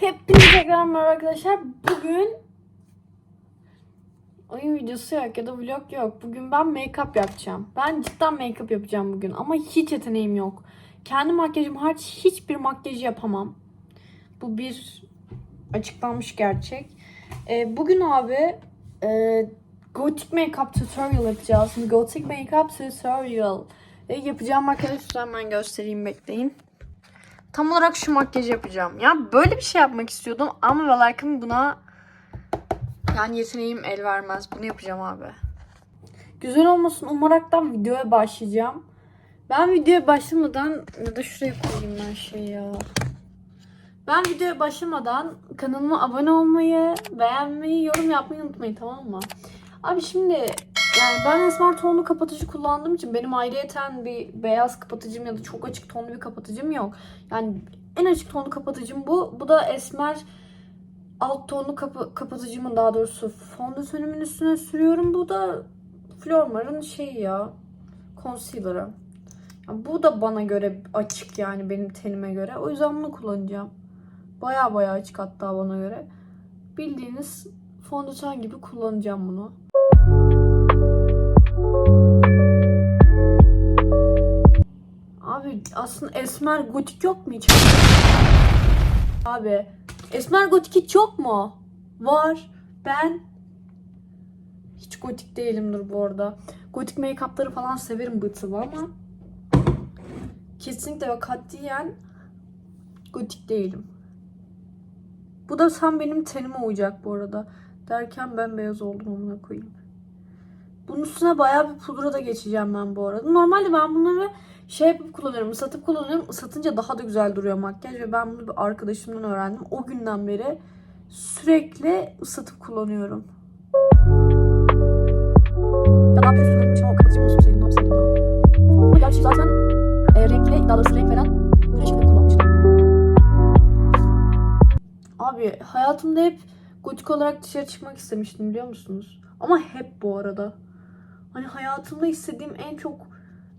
Hepinize tekrar merhaba arkadaşlar. Bugün oyun videosu yok ya da vlog yok. Bugün ben make-up yapacağım. Ben cidden make-up yapacağım bugün ama hiç yeteneğim yok. Kendi makyajım hariç hiçbir makyajı yapamam. Bu bir açıklanmış gerçek. Ee, bugün abi e, Gothic Makeup Tutorial yapacağız. Gothic Makeup Tutorial. E, yapacağım makyajı hemen göstereyim bekleyin. Tam olarak şu makyajı yapacağım. Ya böyle bir şey yapmak istiyordum ama ve lakin buna yani yeteneğim el vermez. Bunu yapacağım abi. Güzel olmasın umaraktan videoya başlayacağım. Ben videoya başlamadan ya da şuraya koyayım ben şey ya. Ben videoya başlamadan kanalıma abone olmayı, beğenmeyi, yorum yapmayı unutmayın tamam mı? Abi şimdi yani ben esmer tonlu kapatıcı kullandığım için benim ayrıyeten bir beyaz kapatıcım ya da çok açık tonlu bir kapatıcım yok. Yani en açık tonlu kapatıcım bu. Bu da esmer alt tonlu kapı, kapatıcımın daha doğrusu fondötenimin üstüne sürüyorum. Bu da Flormar'ın şeyi ya concealer'ı. Ya bu da bana göre açık yani benim tenime göre. O yüzden bunu kullanacağım. Baya baya açık hatta bana göre. Bildiğiniz fondöten gibi kullanacağım bunu. Abi aslında esmer gotik yok mu hiç? Abi esmer gotik hiç yok mu? Var. Ben hiç gotik değilimdir bu arada. Gotik make-up'ları falan severim bıtıvı ama kesinlikle ve katiyen gotik değilim. Bu da tam benim tenime uyacak bu arada. Derken ben beyaz oldum amına koyayım. Bunun üstüne bayağı bir pudra da geçeceğim ben bu arada. Normalde ben bunları şey yapıp kullanıyorum, ıslatıp kullanıyorum. Islatınca daha da güzel duruyor makyaj ve ben bunu bir arkadaşımdan öğrendim. O günden beri sürekli ıslatıp kullanıyorum. Ya da yapıyorsun benim için o kapatıcı olsun sevdim, ne yapsaydım ya. Ama gerçi zaten e, renkli, daha doğrusu renk veren güneş kullanmıştım. Abi hayatımda hep gotik olarak dışarı çıkmak istemiştim biliyor musunuz? Ama hep bu arada. Hani hayatımda istediğim en çok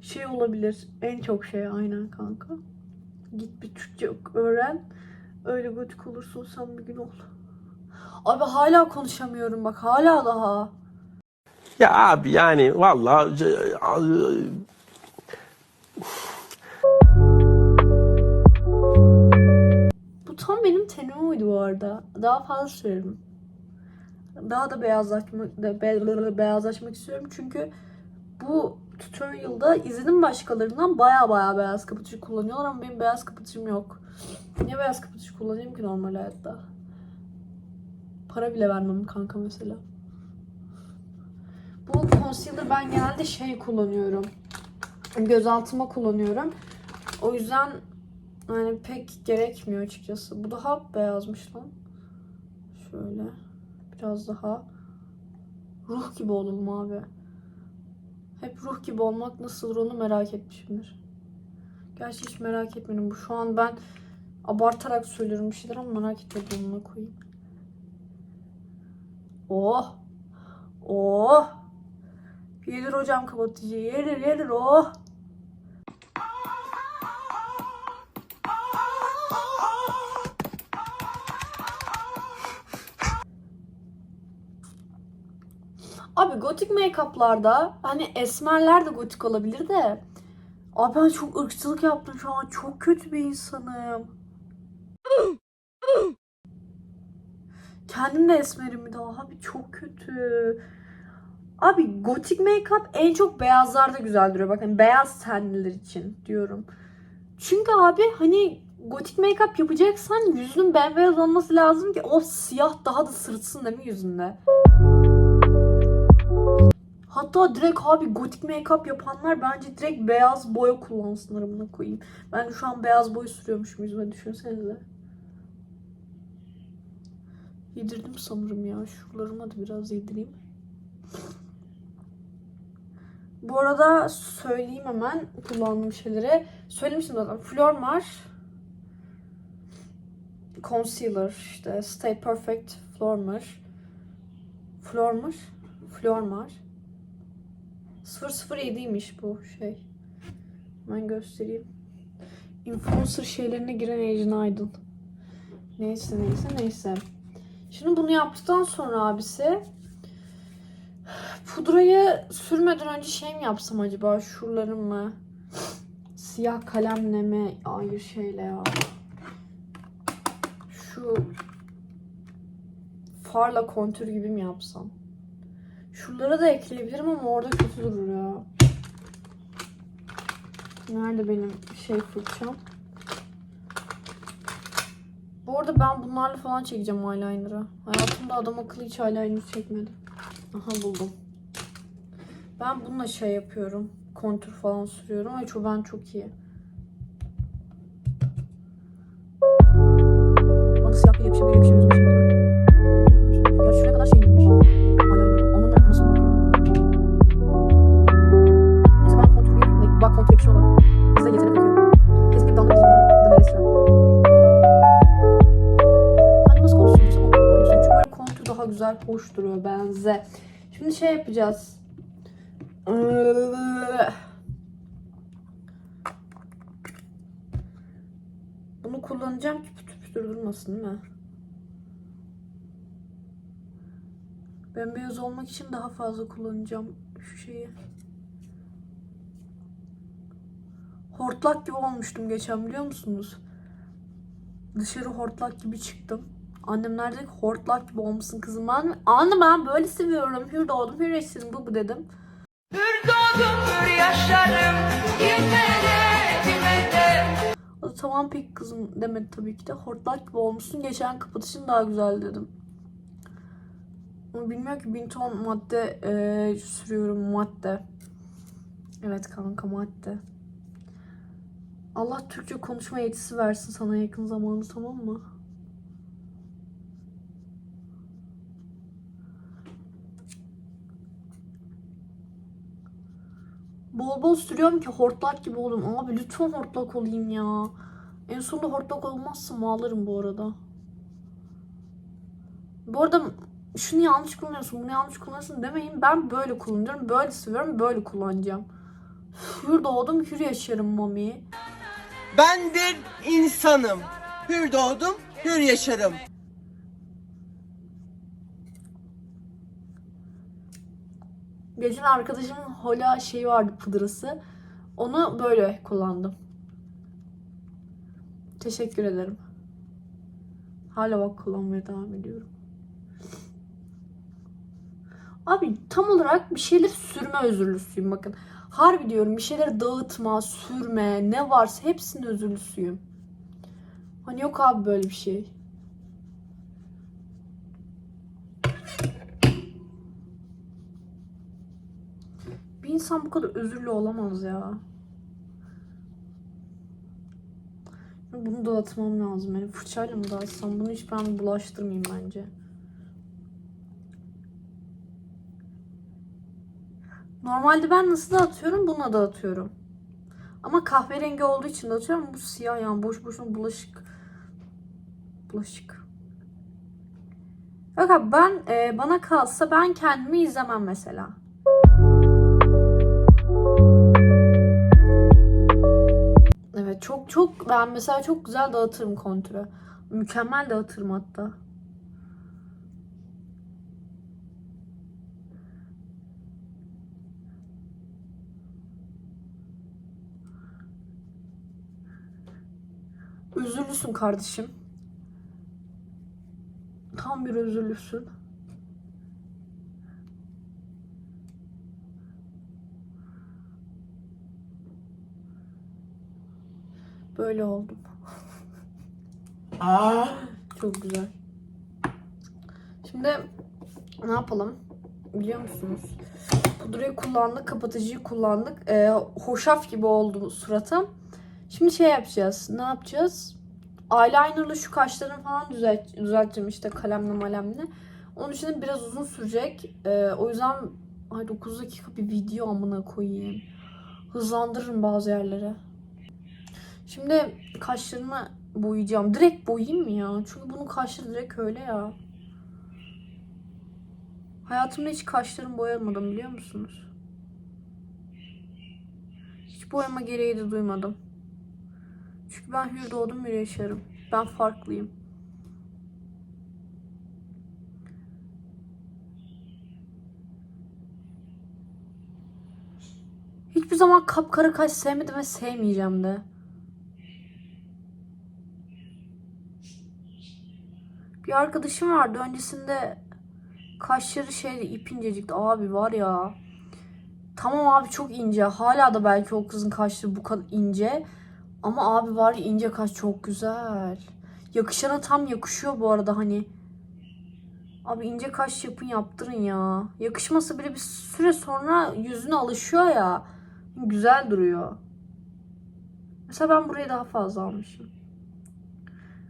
şey olabilir. En çok şey aynen kanka. Git bir Türkçe öğren. Öyle gotik olursun sen bir gün ol. Abi hala konuşamıyorum bak hala daha. Ya abi yani vallahi Bu tam benim tenime uydu bu arada. Daha fazla sürerim. Daha da beyazlaşmak, be- beyazlaşmak istiyorum çünkü bu tutorial'da izledim başkalarından baya baya beyaz kapatıcı kullanıyorlar ama benim beyaz kapatıcım yok. Niye beyaz kapatıcı kullanayım ki normal hayatta? Para bile vermem kanka mesela. Bu concealer ben genelde şey kullanıyorum. Gözaltıma kullanıyorum. O yüzden yani pek gerekmiyor açıkçası. Bu daha beyazmış lan. Şöyle. Biraz daha ruh gibi olalım abi. Hep ruh gibi olmak nasıldır onu merak etmişimdir. Gerçi hiç merak etmedim. Şu an ben abartarak söylüyorum bir şeyler ama merak etmedim ona koyayım. Oh! Oh! Yedir hocam kapatıcı. Yedir yedir oh! Abi gotik make-up'larda hani esmerler de gotik olabilir de Abi ben çok ırkçılık yaptım şu an. Çok kötü bir insanım. Kendim de esmerim bir daha. Abi çok kötü. Abi gotik make-up en çok beyazlarda güzel duruyor. Bakın beyaz tenliler için diyorum. Çünkü abi hani gotik make-up yapacaksan yüzünün bembeyaz olması lazım ki o siyah daha da sırıtsın değil mi yüzünde? Hatta direkt abi gotik make-up yapanlar bence direkt beyaz boya kullansınlar amına koyayım. Ben şu an beyaz boya sürüyormuşum yüzüme düşünsenize. Yedirdim sanırım ya. Şuralarıma da biraz yedireyim. Bu arada söyleyeyim hemen kullandığım şeyleri. Söylemiştim zaten. Flormar Concealer işte Stay Perfect Flormar Flormar Flormar 007'ymiş bu şey. Hemen göstereyim. Influencer şeylerine giren Ejin Aydın. Neyse neyse neyse. Şimdi bunu yaptıktan sonra abisi pudrayı sürmeden önce şey mi yapsam acaba şuralarımı siyah kalemle mi hayır şeyle ya şu farla kontür gibi mi yapsam şuralara da ekleyebilirim ama orada kötü durur ya nerede benim şey fırçam bu arada ben bunlarla falan çekeceğim eyeliner'ı. Hayatımda adam akıllı hiç eyeliner çekmedim. Aha buldum. Ben bununla şey yapıyorum. Kontür falan sürüyorum. Ay çok ben çok iyi. Bana siyah bir yakışır bir hoş duruyor benze. Şimdi şey yapacağız. Bunu kullanacağım ki pütür pütür durmasın değil mi? Bembeyaz olmak için daha fazla kullanacağım şu şeyi. Hortlak gibi olmuştum geçen biliyor musunuz? Dışarı hortlak gibi çıktım. Annemler dedi ki hortlak gibi olmuşsun kızım. Ben, anne ben böyle seviyorum. Hür doğdum, hür yaşadım bu bu dedim. Doğdum yaşarım Kimlere kimlere O da tamam pek kızım demedi tabii ki de. Hortlak gibi olmuşsun. Geçen kapatışın daha güzel dedim. Ama bilmiyor ki bin ton madde eee, sürüyorum madde. Evet kanka madde. Allah Türkçe konuşma yetisi versin sana yakın zamanda tamam mı? Bol bol sürüyorum ki hortlak gibi olayım. Abi lütfen hortlak olayım ya. En sonunda hortlak olmazsa ağlarım bu arada. Bu arada şunu yanlış kullanıyorsun, bunu yanlış kullanıyorsun demeyin. Ben böyle kullanıyorum, böyle seviyorum, böyle kullanacağım. Hür doğdum, hür yaşarım mami. Ben bir insanım. Hür doğdum, hür yaşarım. Geçen arkadaşımın hola şeyi vardı pıdrası. Onu böyle kullandım. Teşekkür ederim. Hala bak kullanmaya devam ediyorum. Abi tam olarak bir şeyleri sürme özürlüsüyüm bakın. Harbi diyorum bir şeyleri dağıtma, sürme, ne varsa hepsinin özürlüsüyüm. Hani yok abi böyle bir şey. Bir insan bu kadar özürlü olamaz ya. Bunu dağıtmam lazım. Yani fırçayla mı dağıtsam? Bunu hiç ben bulaştırmayayım bence. Normalde ben nasıl dağıtıyorum? Bununla dağıtıyorum. Ama kahverengi olduğu için dağıtıyorum. Bu siyah yani boş boşuna bulaşık. Bulaşık. Yok ben e, bana kalsa ben kendimi izlemem mesela. Çok çok ben mesela çok güzel dağıtırım kontürü. Mükemmel dağıtırım hatta. Özürlüsün kardeşim. Tam bir özürlüsün. Böyle oldum. Aa, Çok güzel. Şimdi ne yapalım? Biliyor musunuz? Pudrayı kullandık, kapatıcıyı kullandık. Ee, hoşaf gibi oldu suratım. Şimdi şey yapacağız. Ne yapacağız? Eyeliner'la şu kaşlarını falan düzelt, düzelteceğim işte kalemle malemle. Onun için de biraz uzun sürecek. Ee, o yüzden ay 9 dakika bir video amına koyayım. Hızlandırırım bazı yerlere. Şimdi kaşlarını boyayacağım. Direkt boyayayım mı ya? Çünkü bunun kaşları direkt öyle ya. Hayatımda hiç kaşlarımı boyamadım biliyor musunuz? Hiç boyama gereği de duymadım. Çünkü ben hür doğdum hür yaşarım. Ben farklıyım. Hiçbir zaman kapkara kaş sevmedim ve sevmeyeceğim de. Bir arkadaşım vardı öncesinde kaşları şeydi ip incecikti. Abi var ya. Tamam abi çok ince. Hala da belki o kızın kaşları bu kadar ince. Ama abi var ya ince kaş çok güzel. Yakışana tam yakışıyor bu arada hani. Abi ince kaş yapın yaptırın ya. Yakışmasa bile bir süre sonra yüzüne alışıyor ya. Güzel duruyor. Mesela ben burayı daha fazla almışım.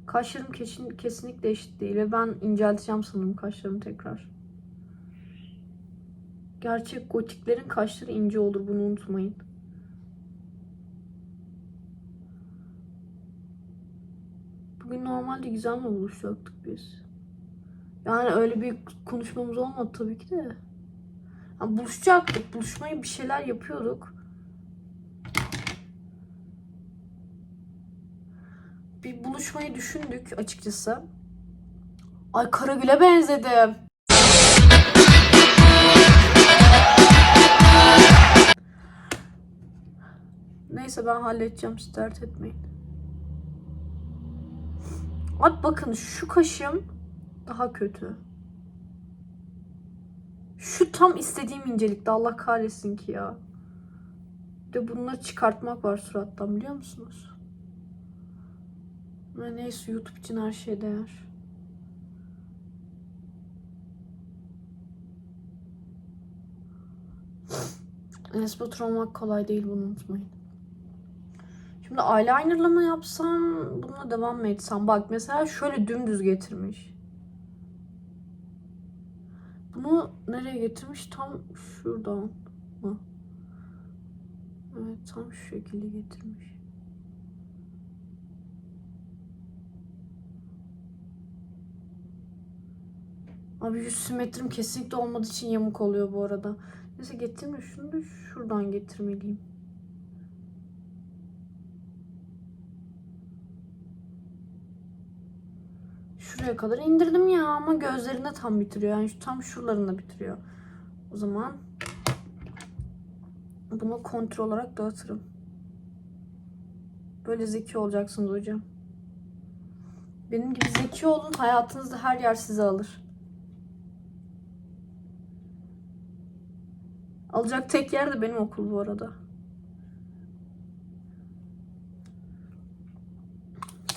Kaşlarım kesin, kesinlikle eşit değil ve ben incelteceğim sanırım kaşlarımı tekrar. Gerçek gotiklerin kaşları ince olur bunu unutmayın. Bugün normalde güzel mi buluşacaktık biz? Yani öyle bir konuşmamız olmadı tabii ki de. Ya buluşacaktık. Buluşmayı bir şeyler yapıyorduk. Bir buluşmayı düşündük açıkçası. Ay Karagül'e benzedim. Neyse ben halledeceğim siz dert etmeyin. Abi bakın şu kaşım daha kötü. Şu tam istediğim incelikte Allah kahretsin ki ya. Bir de bunları çıkartmak var surattan biliyor musunuz? Ama neyse YouTube için her şey değer. Espot olmak kolay değil bunu unutmayın. Şimdi eyelinerla mı yapsam, bununla devam mı etsem? Bak mesela şöyle dümdüz getirmiş. Bunu nereye getirmiş? Tam şuradan mı? Evet tam şu şekilde getirmiş. Abi yüz simetrim kesinlikle olmadığı için yamuk oluyor bu arada. Neyse getirme şunu da şuradan getirmeliyim. Şuraya kadar indirdim ya ama gözlerinde tam bitiriyor. Yani tam şuralarında bitiriyor. O zaman bunu kontrol olarak dağıtırım. Böyle zeki olacaksınız hocam. Benim gibi zeki olun. Hayatınızda her yer sizi alır. Alacak tek yer de benim okul bu arada.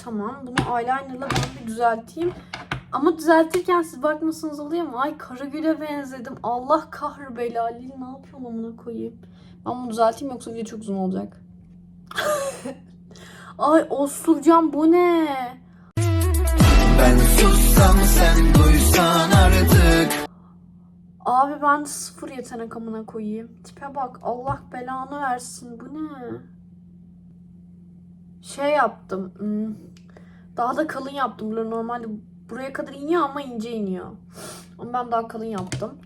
Tamam. Bunu eyelinerla ben bir düzelteyim. Ama düzeltirken siz bakmasanız oluyor mu? Ay Karagül'e benzedim. Allah kahrı belalil. Ne yapıyorum amına koyayım? Ben bunu düzelteyim yoksa video çok uzun olacak. Ay osuracağım bu ne? Ben sussam sen duysan artık Abi ben sıfır yetenek amına koyayım. Tipe bak Allah belanı versin. Bu ne? Şey yaptım. hmm, Daha da kalın yaptım. Böyle normalde buraya kadar iniyor ama ince iniyor. Ama ben daha kalın yaptım.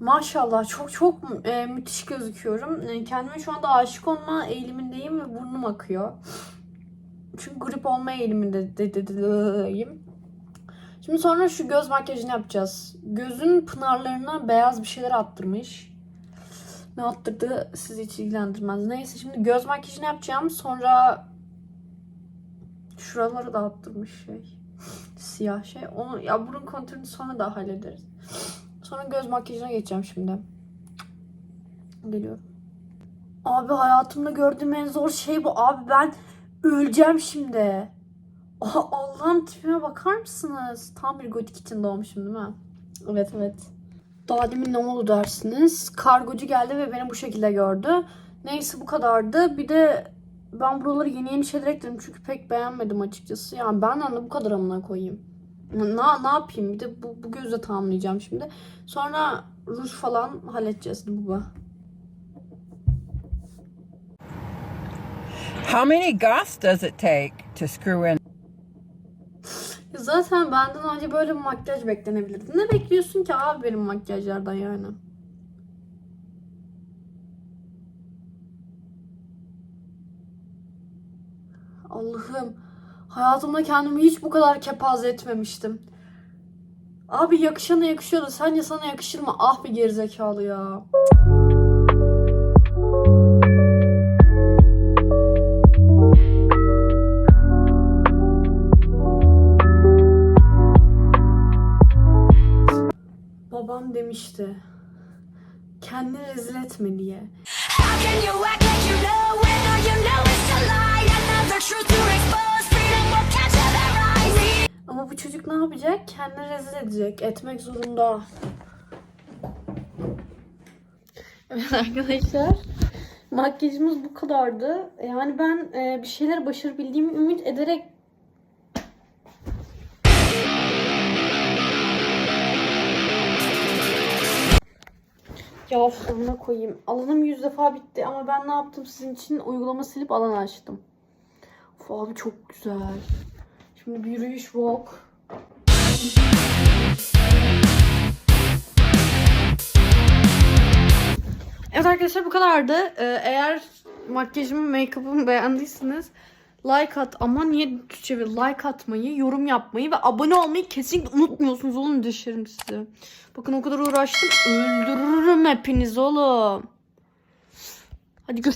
Maşallah çok çok e, müthiş gözüküyorum. E, kendime şu anda aşık olma eğilimindeyim ve burnum akıyor. Çünkü grip olma eğiliminde de, de, de- deyim. Şimdi sonra şu göz makyajını yapacağız. Gözün pınarlarına beyaz bir şeyler attırmış. Ne attırdı sizi hiç ilgilendirmez. Neyse şimdi göz makyajını yapacağım. Sonra şuraları da attırmış şey. Siyah şey. Onu ya burun kontürünü sonra da hallederiz. Sonra göz makyajına geçeceğim şimdi. Geliyorum. Abi hayatımda gördüğüm en zor şey bu. Abi ben öleceğim şimdi. Oha, Allah'ım tipime bakar mısınız? Tam bir gotik için doğmuşum değil mi? Evet evet. Daha demin ne oldu dersiniz? Kargocu geldi ve beni bu şekilde gördü. Neyse bu kadardı. Bir de ben buraları yeni yeni şeyler ekledim çünkü pek beğenmedim açıkçası. Yani benden de bu kadar amına koyayım. Ne, ne yapayım? Bir de bu, bu gözle tamamlayacağım şimdi. Sonra ruj falan halledeceğiz baba. How many goths does it take to screw in Zaten benden önce böyle bir makyaj beklenebilirdi. Ne bekliyorsun ki abi benim makyajlardan yani? Allah'ım. Hayatımda kendimi hiç bu kadar kepaze etmemiştim. Abi yakışana yakışıyordu. Sence sana yakışır mı? Ah bir gerizekalı ya. Will catch you their eyes. Ama bu çocuk ne yapacak? Kendini rezil edecek. Etmek zorunda. Evet arkadaşlar. Makyajımız bu kadardı. Yani ben e, bir şeyler başarabildiğimi ümit ederek Sonuna koyayım. Alanım yüz defa bitti ama ben ne yaptım sizin için? Uygulama silip alan açtım. Of abi çok güzel. Şimdi bir yürüyüş walk. Evet arkadaşlar bu kadardı. Ee, eğer makyajımı, make-up'ımı beğendiyseniz like at ama niye Türkçe bir like atmayı, yorum yapmayı ve abone olmayı kesinlikle unutmuyorsunuz oğlum düşerim sizi. Bakın o kadar uğraştım öldürürüm hepinizi oğlum. Hadi göster.